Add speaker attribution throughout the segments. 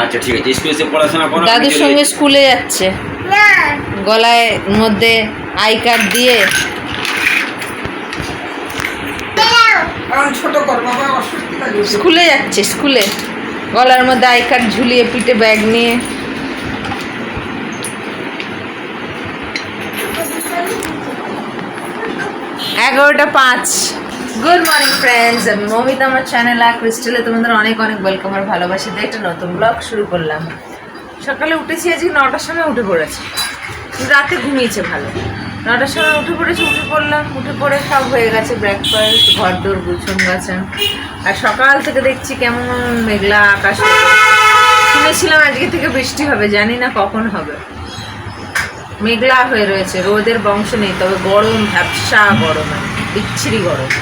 Speaker 1: আচ্ছা ঠিক আছে। স্কুলে পড়াশোনা করো
Speaker 2: দাদুর সঙ্গে স্কুলে যাচ্ছে। গলায় মধ্যে আই কার্ড দিয়ে স্কুলে যাচ্ছে স্কুলে। গলার মধ্যে আই কার্ড ঝুলিয়ে পিঠে ব্যাগ নিয়ে। এগারোটা পাঁচ। গুড মর্নিং ফ্রেন্ডস আমি মমিতা, আমার চ্যানেল আর ক্রিস্টালে তোমাদের অনেক অনেক ওয়েলকাম আর ভালোবাসি দিয়ে একটা নতুন ব্লগ শুরু করলাম। সকালে উঠেছি, আজকে নটার সময় উঠে পড়েছি। রাতে ঘুমিয়েছে ভালো। নটার সময় উঠে পড়েছি, উঠে পড়লাম, উঠে পড়ে সব হয়ে গেছে ব্রেকফাস্ট ঘর দোর গুছন গেছেন। আর সকাল থেকে দেখছি কেমন মেঘলা আকাশ শুনেছিলাম আজকে থেকে বৃষ্টি হবে, জানি না কখন হবে। মেঘলা হয়ে রয়েছে, রোদের বংশ নেই, তবে গরম ভ্যাবসা গরম বিচ্ছিরি গরম।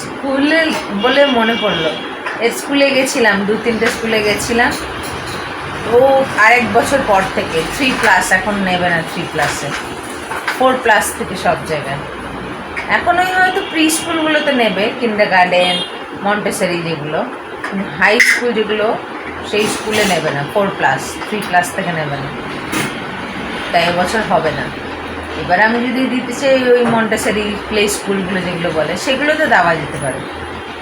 Speaker 2: স্কুলে বলে মনে পড়ল। স্কুলে গেছিলাম, দু তিনটে স্কুলে গেছিলাম। ও আরেক বছর পর থেকে থ্রি প্লাস এখন নেবে না থ্রি ক্লাসে ফোর প্লাস থেকে সব জায়গায়। এখন ওই হয়তো প্রি স্কুলগুলোতে নেবে কিন্ডার গার্ডেন মন্টেসারি যেগুলো হাই স্কুল যেগুলো, সেই স্কুলে নেবে না ফোর প্লাস থ্রি ক্লাস থেকে নেবে না। তাই এবছর হবে না। এবার আমি যদি দিতে চাই ওই মন্টেসারি প্লে স্কুলগুলো যেগুলো বলে, সেগুলোতে দেওয়া যেতে পারে।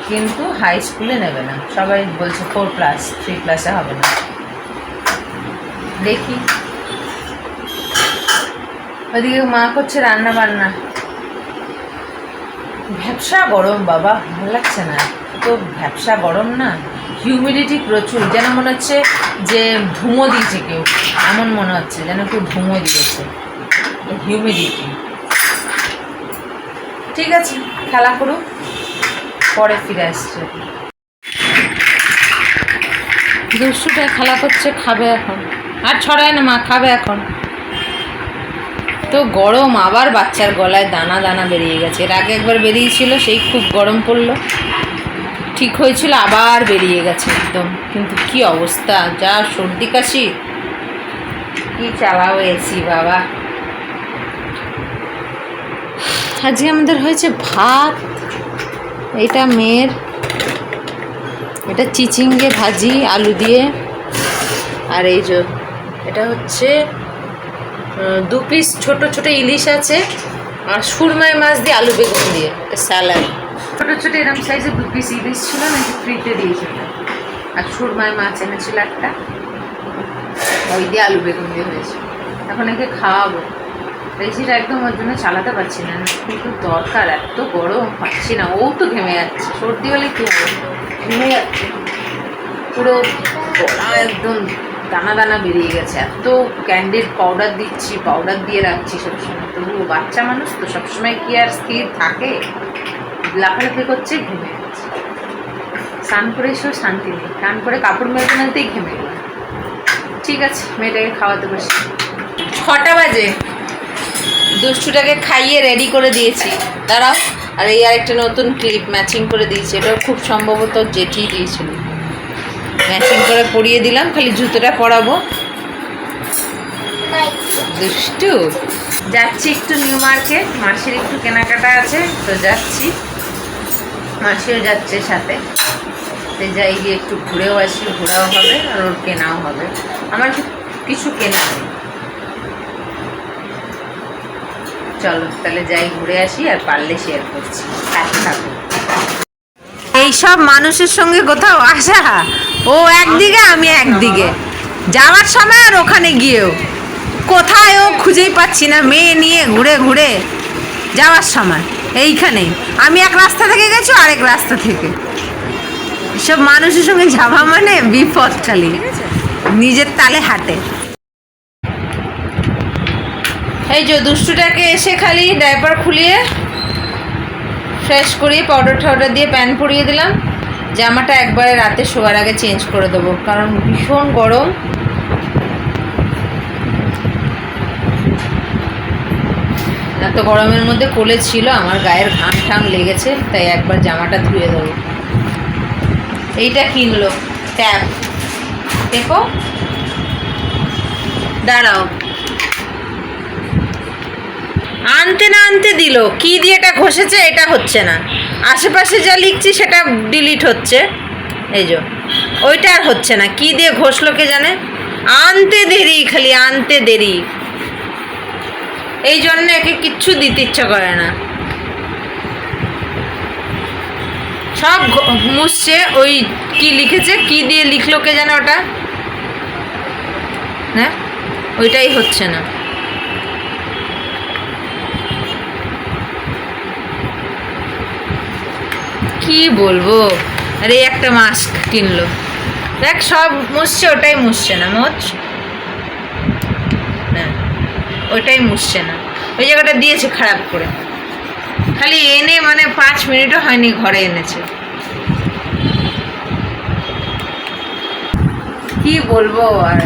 Speaker 2: কিন্তু হাই স্কুলে নেবে না। সবাই বলছে ফোর প্লাস থ্রি প্লাসে হবে না। দেখি। ওদিকে মা করছে রান্না বান্না ভ্যাবসা গরম, বাবা। ভালো লাগছে না। তো ভ্যাবসা গরম না? হিউমিডিটি প্রচুর। যেন মনে হচ্ছে যে ধুমো দিয়েছে কেউ। এমন মনে হচ্ছে যেন কেউ ধুমো দিয়েছে। হিউমিডিটি ঠিক আছে, খেলা করুক, পরে ফিরে আসছে। দুষ্টুটা খেলা করছে, খাবে এখন। আর ছড়ায় না মা, খাবে এখন। তো গরম, আবার বাচ্চার গলায় দানা দানা বেরিয়ে গেছে। এর আগে একবার বেরিয়েছিল, সেই খুব গরম পড়ল। ঠিক হয়েছিল, আবার বেরিয়ে গেছে একদম। কিন্তু কি অবস্থা, যা সর্দি কাশি। কি চালাও এসি বাবা। আজকে আমাদের হয়েছে ভাত, এটা মেয়ের, এটা চিচিঙ্গে ভাজি, আলু দিয়ে, আর এই যে এটা হচ্ছে দু পিস ছোট ছোট ইলিশ আছে, আর সুরমাই মাছ দিয়ে আলু বেগুন দিয়ে স্যালাড। ছোটো ছোটো এরকম সাইজে দু পিস ইলিশ ছিল নাকি ফ্রিতে দিয়েছিল। আর সুরমায় মাছ এনেছিল একটা, ওই দিয়ে আলু বেগুন দিয়ে হয়েছে। এখন একে খাওয়াবো। রেসিটা একদম ওর জন্য চালাতে পারছি না। কিন্তু দরকার, এত গরম, পাচ্ছি না। ও তো ঘেমে যাচ্ছে। সর্দি হলে কী হবে? ঘেমে যাচ্ছে। পুরো গলা একদম দানা দানা বেরিয়ে গেছে। এত ক্যান্ডিড পাউডার দিচ্ছি পাউডার দিয়ে রাখছি সবসময়। তবু বাচ্চা মানুষ তো সবসময় কি আর স্থির থাকে? লাফালাফি করছে, ঘেমে যাচ্ছে। স্নান করে এসেও শান্তি নেই। স্নান করে কাপড় মেলতে মেলতেই ঘেমে গেলাম। ঠিক আছে, মেয়েটাকে খাওয়াতে বসি। ছটা বাজে। দুষ্টুটাকে খাইয়ে রেডি করে দিয়েছি। দাঁড়াও, আর এই আরেকটা নতুন ক্লিপ ম্যাচিং করে দিয়েছি। এটাও খুব সম্ভবত জেঠি দিয়েছিল। ম্যাচিং করে পরিয়ে দিলাম, খালি জুতোটা পরাবো। দুষ্টু, যাচ্ছি একটু নিউ মার্কেট মাসির একটু কেনাকাটা আছে, তো যাচ্ছি। মাসিও যাচ্ছে সাথে। তো যাই গিয়ে একটু ঘুরেও আসি, ঘোরাও হবে, আর ওর কেনাও হবে। আমার কিছু কেনা নেই। চলো, তাহলে যাই ঘুরে আসি আর পারলে শেয়ার করছি। সাথে থাকো। এইসব মানুষের সঙ্গে কোথাও আসা? ও একদিকে, আমি একদিকে। যাওয়ার সময় আর ওখানে গিয়েও। কোথায় ও খুঁজেই পাচ্ছি না, মেয়ে নিয়ে ঘুরে ঘুরে যাওয়ার সময়। এইখানে আমি এক রাস্তা থেকে গেছি আরেক রাস্তা থেকে। সব মানুষের সঙ্গে যাওয়া মানে বিপদ খালি নিজের তালে হাঁটে। এই যে দুষ্টুটাকে এসে খালি ডাইপার খুলিয়ে ফ্রেশ করিয়ে পাউডার টাউডার দিয়ে প্যান্ট পরিয়ে দিলাম। জামাটা একবারে রাতে শোয়ার আগে চেঞ্জ করে দেবো, কারণ ভীষণ গরম। এত গরমের মধ্যে কোলে ছিল, আমার গায়ের ঘাম ঠাম লেগেছে, তাই একবার জামাটা ধুয়ে দেবো। এইটা কিনলো ট্যাপ দেখো। দাঁড়াও। আনতে না আনতে দিল। কি দিয়ে এটা ঘষেছে এটা হচ্ছে না। আশেপাশে যা লিখছি সেটা ডিলিট হচ্ছে। এই যে, ওইটা আর হচ্ছে না। কি দিয়ে ঘষলো কে জানে? আনতে দেরি, খালি আনতে দেরি। এই জন্য একে কিচ্ছু দিতে ইচ্ছা করে না। সব মুছছে, ওই কি লিখেছে, কি দিয়ে লিখলো কে জানে ওটা? হ্যাঁ? ওইটাই হচ্ছে না। কি বলব? আরে, একটা মাস্ক কিনলো। দেখ, সব মুছছে, ওটাই মুছছে না, মোচ। না ওইটাই মুছছে না। ওই জায়গাটা দিয়েছে খারাপ করে। খালি এনে মানে পাঁচ মিনিটও হয়নি, ঘরে এনেছে। কি বলব আর?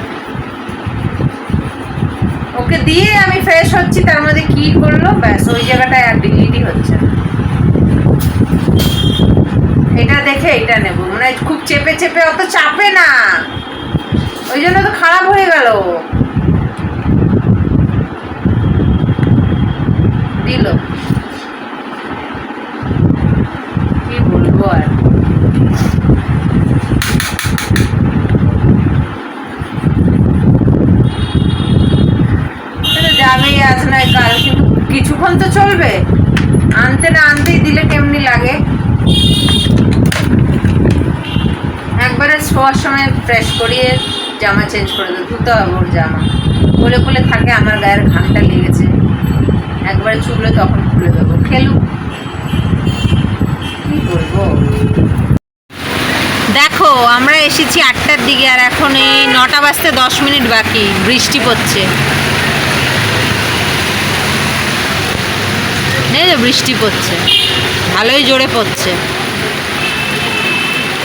Speaker 2: ওকে দিয়ে আমি ফ্রেশ হচ্ছি, তার মধ্যে কি করল? ব্যাস, ওই জায়গাটায় আর ডিলিটই হচ্ছে না। এটা দেখে এটা নেব। মানে খুব চেপে চেপে, অত চাপে না। ওই জন্য তো খারাপ হয়ে গেল। দিল। কি বলব আর? যাবেই আজ নয় কাল, কিন্তু কিছুক্ষণ তো চলবে। আনতে না আনতেই দিলে কেমনি লাগে একবারে শোয়ার সময় ফ্রেশ করিয়ে জামা চেঞ্জ করে দেবো, ধুতে হবে ওর জামা। বলে বলে থাকে, আমার গায়ের ঘামটা লেগেছে। একবারে চুবলে তখন খুলে দেবো। খেলুক। কি বলব দেখো, আমরা এসেছি আটটার দিকে আর এখন এই নটা বাজতে দশ মিনিট বাকি, বৃষ্টি পড়ছে। বৃষ্টি পড়ছে। ভালোই জোরে পড়ছে।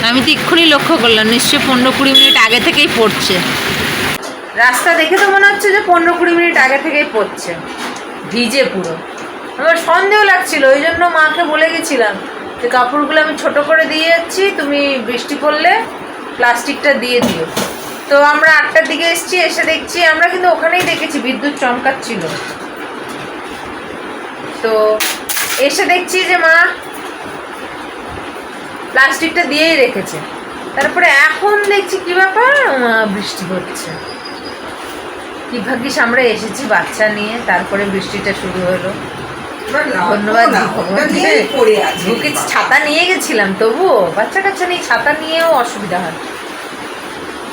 Speaker 2: আমি তো এক্ষুনি লক্ষ্য করলাম, নিশ্চয়ই পনেরো কুড়ি মিনিট আগে থেকেই পড়ছে। রাস্তা দেখে তো মনে হচ্ছে যে পনেরো কুড়ি মিনিট আগে থেকেই পড়ছে। ভিজে পুরো। আমার সন্দেহ লাগছিল, ওই জন্য মাকে বলে গেছিলাম যে, কাপড়গুলো আমি ছোট করে দিয়ে যাচ্ছি, তুমি বৃষ্টি পড়লে প্লাস্টিকটা দিয়ে দিও। তো আমরা আটটার দিকে এসেছি, এসে দেখছি, আমরা কিন্তু ওখানেই দেখেছি, বিদ্যুৎ চমকাচ্ছিল। তো এসে দেখছি যে মা প্লাস্টিকটা দিয়েই রেখেছে। তারপরে এখন দেখছি কি ব্যাপার? বৃষ্টি হচ্ছে। কি ভাগ্যিস আমরা এসেছি বাচ্চা নিয়ে তারপরে বৃষ্টিটা শুরু হলো। ধন্যবাদ। বুকে ছাতা নিয়ে গেছিলাম তবুও বাচ্চা কাচ্চা নিয়ে ছাতা নিয়েও অসুবিধা হয়।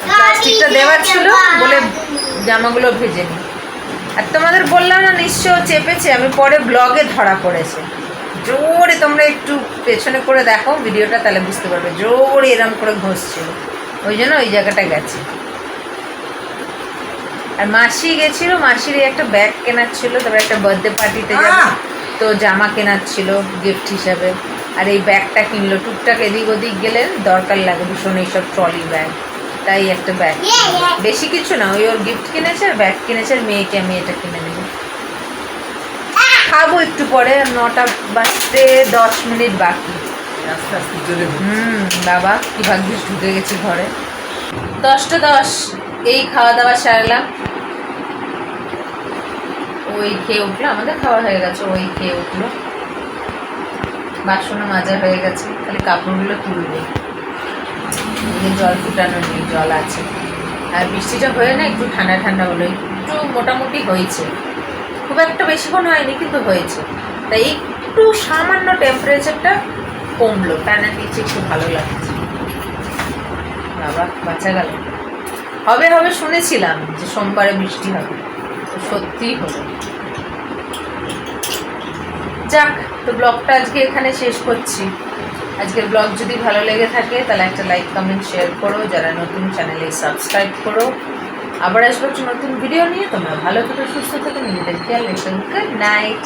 Speaker 2: প্লাস্টিকটা দেওয়ার ছিল বলে জামাগুলো ভেজে নি। আর তোমাদের বললাম না নিশ্চয় চেপেছে আমি পরে ব্লগে ধরা পড়েছে। জোরে তোমরা একটু পেছনে করে দেখো ভিডিওটা তাহলে বুঝতে পারবে। জোরে এরম করে ঘষছিল ওই জন্য ওই জায়গাটা গেছে। আর মাসি গেছিল মাসির একটা ব্যাগ কেনার ছিল তারপরে একটা বার্থডে পার্টিতে যাবে। তো জামা কেনার ছিল গিফট হিসাবে। আর এই ব্যাগটা কিনলো টুকটাক এদিক ওদিক গেলে দরকার লাগে ভীষণ এইসব ট্রলি ব্যাগ তাই একটা ব্যাগ. বেশি কিছু না ওই ওর গিফট কিনেছে আর ব্যাগ কিনেছে আর মেয়েকে আমি এটা কিনে নেব। খাব একটু পরে নটা বাজতে দশ মিনিট বাকি।
Speaker 3: আস্তে আস্তে চলে
Speaker 2: হুম বাবা কি ভাগ্যিস ঢুকে গেছি ঘরে। দশটা দশ এই খাওয়া দাওয়া সারলাম। ওই খেয়ে উঠল আমাদের খাওয়া হয়ে গেছে ওই খেয়ে উঠল। বাসনও মাজা হয়ে গেছে খালি কাপড়গুলো তুলবে। জল ফুটানো নেই জল আছে। আর বৃষ্টিটা হয়ে না একটু ঠান্ডা ঠান্ডা হলো একটু মোটামুটি হয়েছে। খুব একটা বেশিক্ষণ হয়নি, কিন্তু হয়েছে। তাই একটু সামান্য টেম্পারেচারটা কমলো। ফ্যানের নিচে একটু ভালো লাগছে। বাবা বাঁচা গেল। হবে হবে শুনেছিলাম যে সোমবারে বৃষ্টি হবে। সত্যিই হলো। যাক, তো ব্লগটা আজকে এখানে শেষ করছি। আজকের ব্লগ যদি ভালো লেগে থাকে, তাহলে একটা লাইক কমেন্ট শেয়ার করো। যারা নতুন চ্যানেলে সাবস্ক্রাইব করো। আবার আসব নতুন ভিডিও নিয়ে। তোমরা ভালো থেকো, সুস্থ থেকো, নিজেদের খেয়াল রেখো। Good night